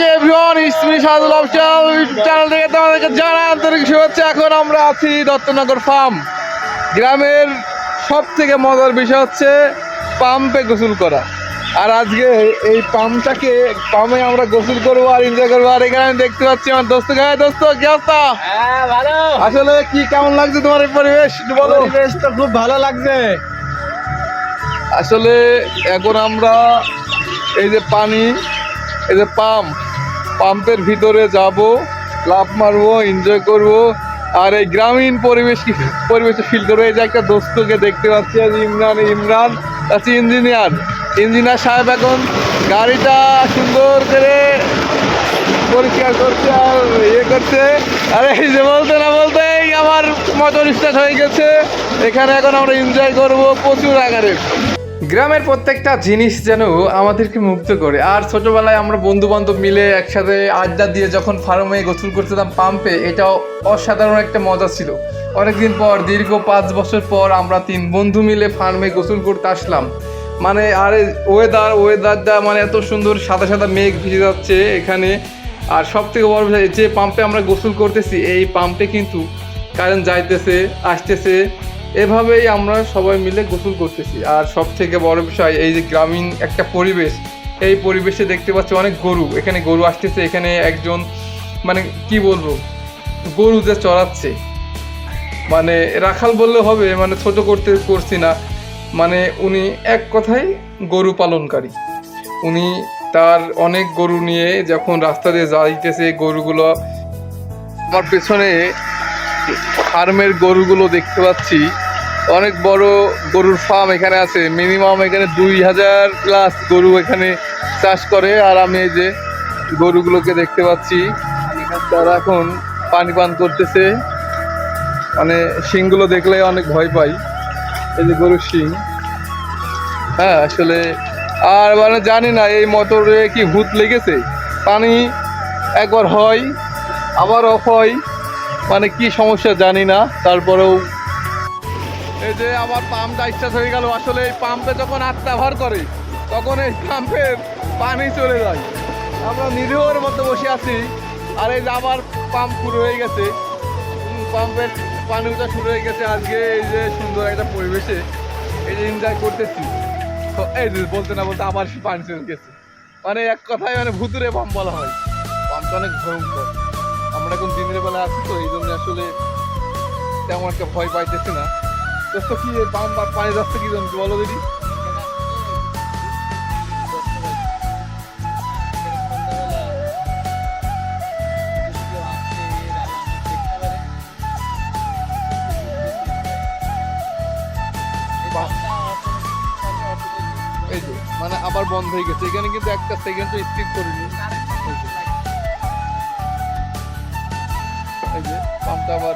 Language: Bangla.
এভরিওয়ান ইসমি সাদুল অফিসিয়াল চ্যানেল থেকে তোমাদেরকে জানা আন্তরিক শুভেচ্ছা। এখন আমরা আছি দত্তনগর ফার্ম। গ্রামের সব থেকে মজার বিষয় হচ্ছে পাম্পে গোসল করা। আর আজকে এই পাম্পটাকে পাম্পে আমরা গোসল করব আর এনজয় করব। আর এখানে আমি দেখতে পাচ্ছি আমার দোস্ত। গায়ে দোস্ত কি অবস্থা? হ্যাঁ আসলে কি কেমন লাগছে তোমার এই পরিবেশ? পরিবেশ তো খুব ভালো লাগছে। আসলে এখন আমরা এই যে পানি এই যে পাম্প পাম্পের ভিতরে যাব লাভ মারবো এনজয় করব। আর এই গ্রামীণ পরিবেশ পরিবেশে ফিল করব? এই যে একটা দোস্তকে দেখতে পাচ্ছি আজ, ইমরান ইমরান আছে ইঞ্জিনিয়ার। ইঞ্জিনিয়ার সাহেব এখন গাড়িটা সুন্দর করে পরিষ্কার করছে আর ইয়ে করছে। আরে, এই যে বলতে না বলতেই আমার মোটর স্টার্ট হয়ে গেছে। এখানে এখন আমরা এনজয় করব প্রচুর আকারে গ্রামের প্রত্যেকটা জিনিস যেন আমাদেরকে মুগ্ধ করে। আর ছোটবেলায় আমরা বন্ধু বান্ধব মিলে একসাথে আড্ডা দিয়ে যখন ফার্মে গোসল করছিলাম পাম্পে এটাও অসাধারণ একটা মজা ছিল। অনেকদিন পর, দীর্ঘ পাঁচ বছর পর আমরা তিন বন্ধু মিলে ফার্মে গোসল করতে আসলাম। মানে আরে ওয়েদার ওয়েদারটা মানে এত সুন্দর, সাদা সাদা মেঘ ভিজে যাচ্ছে এখানে। আর সব থেকে বড় বিষয়, যে পাম্পে আমরা গোসল করতেছি, এই পাম্পে কিন্তু কারেন্ট যাইতেছে, আসতেছে। এভাবেই আমরা সবাই মিলে গোসল করতেছি। আর সব থেকে বড় বিষয়, এই যে গ্রামীণ একটা পরিবেশ, এই পরিবেশে দেখতে পাচ্ছি অনেক গরু। এখানে গরু আসতেছে, এখানে একজন মানে কি বলব, গরু যে চড়াচ্ছে। মানে রাখাল বললে হবে মানে ছোট করতে করছি না। মানে উনি এক কথায় গরু পালনকারী। উনি তার অনেক গরু নিয়ে যখন রাস্তা দিয়ে যাইতেছে, গরুগুলো আমার পেছনে ফার্মের গরুগুলো দেখতে পাচ্ছি। অনেক বড় গরুর ফার্ম এখানে আছে। মিনিমাম এখানে দুই হাজার প্লাস গরু এখানে চাষ করে। আর আমি এই যে গরুগুলোকে দেখতে পাচ্ছি, তারা এখন পানি পান করতেছে। মানে শিংগুলো দেখলে অনেক ভয় পাই। এই যে গরুর শিং। হ্যাঁ আসলে আর মানে জানি না, এই মোটরে কি ভূত লেগেছে? পানি একবার হয় আবার অফ হয়। মানে কি সমস্যা জানি না। তারপরেও এই যে আমার পাম্পটা স্টার্ট হয়ে গেল। আসলে এই পাম্পে যখন আটটা ব্যবহার করে, তখন এই পাম্পের পানি চলে যায়। আমরা নিরীহর মধ্যে বসে আছি। আর এই যে আবার পাম্প শুরু হয়ে গেছে। পাম্পের পানি উঠা শুরু হয়ে গেছে আজকে এই যে সুন্দর একটা পরিবেশে। এই যে এনজয় করতেছি। এই যে বলতে না বলতে আবার পানি চলে গেছে। মানে এক কথায় মানে ভুতুরে পাম্প বলা হয়। পাম্পটা অনেক ভয়ঙ্কর। আমরা এখন দিনের বেলা আছি তো, এই জন্য আসলে তেমন একটা ভয় পাইতেছি না। দোস্ত কি পাম্প আর পানি যাচ্ছে কি বলো দিদি এই যে মানে আবার বন্ধ হয়ে গেছে এখানে কিন্তু একটা সেকেন্ডও স্কিপ করিনি এই যে। পাম্পটা আবার।